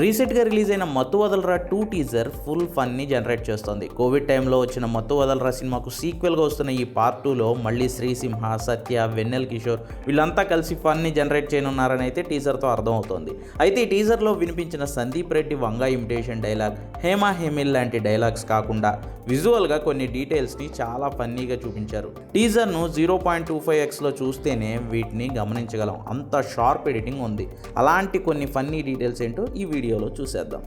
రీసెంట్గా రిలీజ్ అయిన Mathu Vadalara two teaser full funny generate చేస్తుంది. కోవిడ్ టైంలో వచ్చిన మత్తు వదలరా సినిమాకు సీక్వెల్గా వస్తున్న ఈ పార్ట్ టూలో మళ్ళీ శ్రీసింహ సత్య వెన్నెల్ కిషోర్ వీళ్ళంతా కలిసి ఫన్ని జనరేట్ చేయనున్నారని అయితే టీజర్తో అర్థమవుతోంది. అయితే ఈ టీజర్లో వినిపించిన సందీప్ రెడ్డి వంగా ఇమిటేషన్ డైలాగ్ హేమా హేమిల్ లాంటి డైలాగ్స్ కాకుండా విజువల్గా కొన్ని డీటెయిల్స్ని చాలా ఫన్నీగా చూపించారు. టీజర్ను జీరో పాయింట్ టూ ఫైవ్ ఎక్స్లో చూస్తేనే వీటిని గమనించగలం. అంత షార్ప్ ఎడిటింగ్ ఉంది. అలాంటి కొన్ని ఫన్నీ డీటెయిల్స్ ఏంటో ఈ వీడియోలో చూసేద్దాం.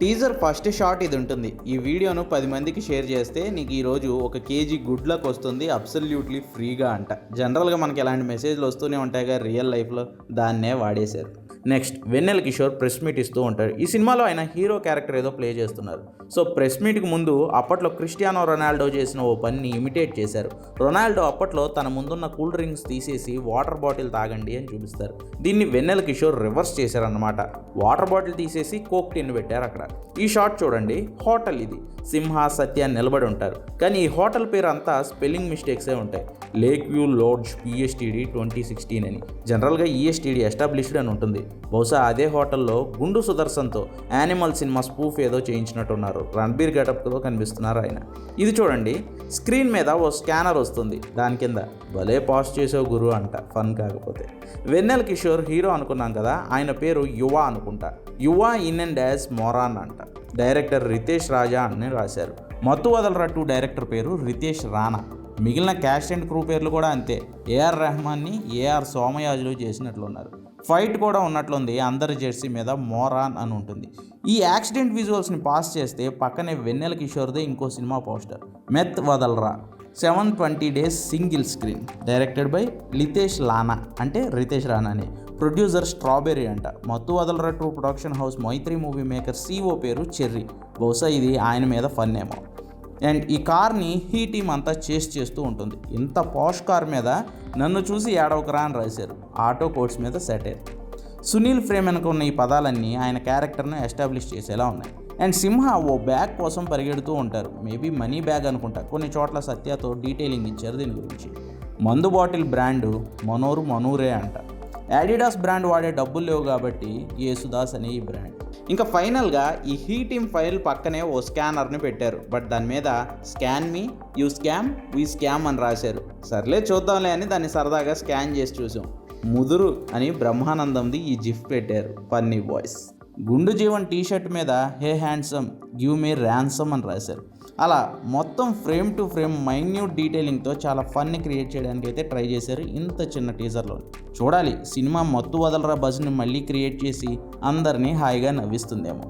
టీజర్ ఫస్ట్ షాట్ ఇది ఉంటుంది. ఈ వీడియోను పది మందికి షేర్ చేస్తే నీకు ఈరోజు ఒక కేజీ గుడ్లకు వస్తుంది అబ్సల్యూట్లీ ఫ్రీగా అంట. జనరల్గా మనకి ఎలాంటి మెసేజ్లు వస్తూనే ఉంటాయిగా రియల్ లైఫ్లో దాన్నే వాడేశారు. Next Vennela Kishore press meet ఇస్తూ ఉంటాడు. ఈ సినిమాలో ఆయన హీరో క్యారెక్టర్ ఏదో ప్లే చేస్తున్నారు. సో ప్రెస్ మీట్కి ముందు అప్పట్లో క్రిస్టియానో రొనాల్డో చేసిన ఓ పనిని ఇమిటేట్ చేశారు. రొనాల్డో అప్పట్లో తన ముందున్న కూల్ డ్రింక్స్ తీసేసి వాటర్ బాటిల్ తాగండి అని చూపిస్తారు. దీన్ని వెన్నెల కిషోర్ రివర్స్ చేశారన్నమాట. వాటర్ బాటిల్ తీసేసి కోక్ టిన్ పెట్టారు అక్కడ. ఈ షాట్ చూడండి. హోటల్ ఇది. సింహ సత్య నిలబడి ఉంటారు. కానీ ఈ హోటల్ పేరు అంతా స్పెల్లింగ్ మిస్టేక్సే ఉంటాయి. Lake view lodge PSTD twenty sixteen అని. జనరల్గా ఈఎస్టీడీ ఎస్టాబ్లిష్డ్ అని ఉంటుంది. బహుశా అదే హోటల్లో గుండు సుదర్శన్తో యానిమల్ సినిమా స్పూఫ్ ఏదో చేయించినట్టున్నారు. రణబీర్ గెటప్తో కనిపిస్తున్నారు ఆయన. ఇది చూడండి స్క్రీన్ మీద ఓ స్కానర్ వస్తుంది. దాని కింద భలే పాస్ చేసావు గురు అంట. ఫన్ కాకపోతే. వెన్నెల కిషోర్ హీరో అనుకున్నాం కదా ఆయన పేరు యువ అనుకుంటా. యువ ఇన్ అండ్ యాజ్ మొరాన్ అంట. డైరెక్టర్ రితేష్ రాజా అని రాశారు. మత్తు వదలరా టూ డైరెక్టర్ పేరు? రితేష్ రాణా. మిగిలిన క్యాస్ట్ అండ్ క్రూ పేర్లు కూడా అంతే. ఏఆర్ రెహమాన్ని ఏఆర్ సోమయాజులు చేసినట్లున్నారు. ఫైట్ కూడా ఉన్నట్లుంది. అందరి జెర్సీ మీద మోరాన్ అని ఉంటుంది. ఈ యాక్సిడెంట్ విజువల్స్ని పాస్ చేస్తే పక్కనే వెన్నెల కిషోర్దే ఇంకో cinema poster. Meth Vadalara. Seven twenty days single screen. Directed by Litesh Lana. అంటే రితేష్ రానానే ప్రొడ్యూసర్ స్ట్రాబెర్రీ అంట. Mathu Vadalara two production house Mythri movie maker CEO పేరు చెర్రీ. బహుశా ఇది ఆయన మీద ఫన్ ఏమో అండ్ ఈ కార్ని హీ టీమ్ అంతా చేస్ చేస్తూ ఉంటుంది. ఇంత పాష్ కార్ మీద నన్ను చూసి ఏడవకరా అని రాశారు. ఆటో కోట్స్ మీద సెటైర్ సునీల్ ఫ్రేమ్ అనుకున్న ఉన్న ఈ పదాలన్నీ ఆయన క్యారెక్టర్ను ఎస్టాబ్లిష్ చేసేలా ఉన్నాయి. అండ్ సింహ ఓ బ్యాగ్ కోసం పరిగెడుతూ ఉంటారు. మేబీ మనీ బ్యాగ్ అనుకుంటా. కొన్ని చోట్ల సత్యతో డీటెయిలింగ్ ఇచ్చారు దీని గురించి. మందు బాటిల్ బ్రాండు మనోరు మనూరే అంట. యాడిడాస్ బ్రాండ్ వాడే డబ్బులు లేవు కాబట్టి యేసుదాస్ అనే ఈ బ్రాండ్ ఇంకా ఫైనల్గా ఈ హీట్ ఇమ్ ఫైల్ పక్కనే ఓ స్కానర్ని పెట్టారు. బట్ దాని మీద scan me you scam we scam అని రాశారు. సర్లే చూద్దాంలే అని దాన్ని సరదాగా స్కాన్ చేసి చూసాం. ముదురు అని బ్రహ్మానందంది ఈ జిఫ్ పెట్టారు. ఫన్నీ బాయ్స్ గుండు జీవన్ టీషర్ట్ మీద hey handsome give me ransom అని రాశారు. అలా మొత్తం ఫ్రేమ్ టు ఫ్రేమ్ మైన్యూట్ డీటెయిలింగ్తో చాలా ఫన్ని క్రియేట్ చేయడానికి అయితే ట్రై చేశారు ఇంత చిన్న టీజర్లో. చూడాలి సినిమా మత్తు వదలరా బజ్ని మళ్ళీ క్రియేట్ చేసి అందరినీ హాయిగా నవ్విస్తుందేమో.